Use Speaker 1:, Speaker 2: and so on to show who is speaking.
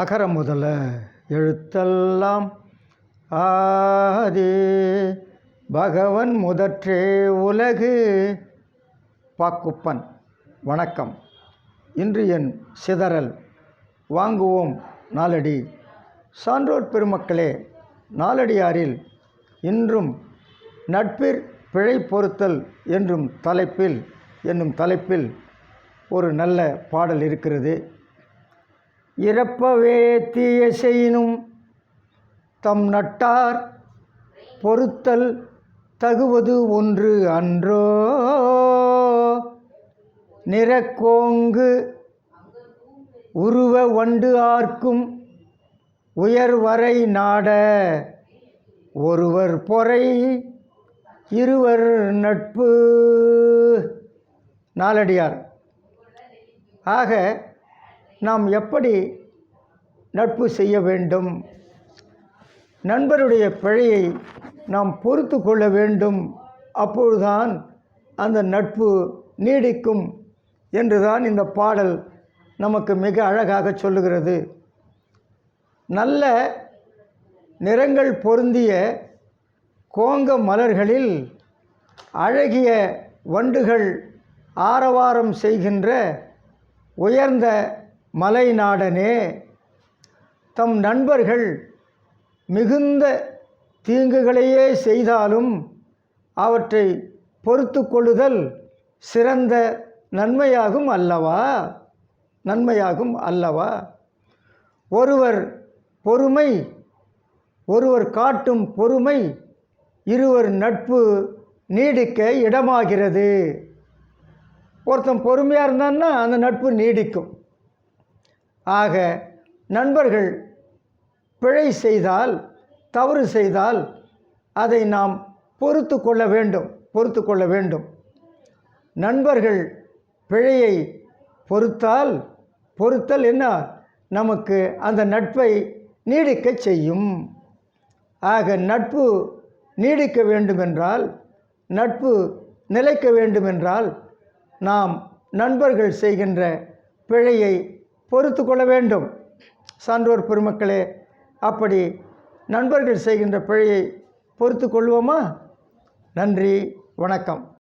Speaker 1: அகர முதல எழுத்தெல்லாம் ஆதி பகவன் முதற்றே உலகு பாக்குப்பன் வணக்கம் இன்று என் சிதறல் வாங்குவோம் நாளடி சான்றோர் பெருமக்களே நாளடியாரில் இன்றும் நட்பிற் பிழை பொருத்தல் என்றும் தலைப்பில் என்னும் தலைப்பில் ஒரு நல்ல பாடல் இருக்கிறது இறப்பவே தீய செய்யினும் தம் நட்டார் பொறுத்தல் தகுவது ஒன்று அன்றோ நிறக்கோங்கு உருவ வண்டு ஆர்க்கும் உயர்வரை நாட ஒருவர் பொறை இருவர் நட்பு நாலடியார் ஆக நாம் எப்படி நட்பு செய்ய வேண்டும் நண்பருடைய பிழையை நாம் பொறுத்து கொள்ள வேண்டும் அப்பொழுதுதான் அந்த நட்பு நீடிக்கும் என்றுதான் இந்த பாடல் நமக்கு மிக அழகாக சொல்லுகிறது நல்ல நிறங்கள் பொருந்திய கோங்க மலர்களில் அழகிய வண்டுகள் ஆரவாரம் செய்கின்ற உயர்ந்த மலை நாடனே தம் நண்பர்கள் மிகுந்த தீங்குகளையே செய்தாலும் அவற்றை பொறுத்து கொள்ளுதல் சிறந்த நன்மையாகும் அல்லவா நன்மையாகும் அல்லவா ஒருவர் பொறுமை ஒருவர் காட்டும் பொறுமை இருவர் நட்பு நீடிக்க இடமாகிறது ஒருத்தன் பொறுமையாக இருந்தான்னா அந்த நட்பு நீடிக்கும் ஆக நண்பர்கள் பிழை செய்தால் தவறு செய்தால் அதை நாம் பொறுத்து கொள்ள வேண்டும் பொறுத்து கொள்ள வேண்டும் நண்பர்கள் பிழையை பொறுத்தால் பொறுத்தல் என்ன நமக்கு அந்த நட்பை நீடிக்க செய்யும் ஆக நட்பு நீடிக்க வேண்டுமென்றால் நட்பு நிலைக்க வேண்டுமென்றால் நாம் நண்பர்கள் செய்கின்ற பிழையை பொறுத்து கொள்ள வேண்டும் சான்றோர் பெருமக்களே அப்படி நண்பர்கள் செய்கின்ற பிழையை பொறுத்து கொள்வோமா நன்றி வணக்கம்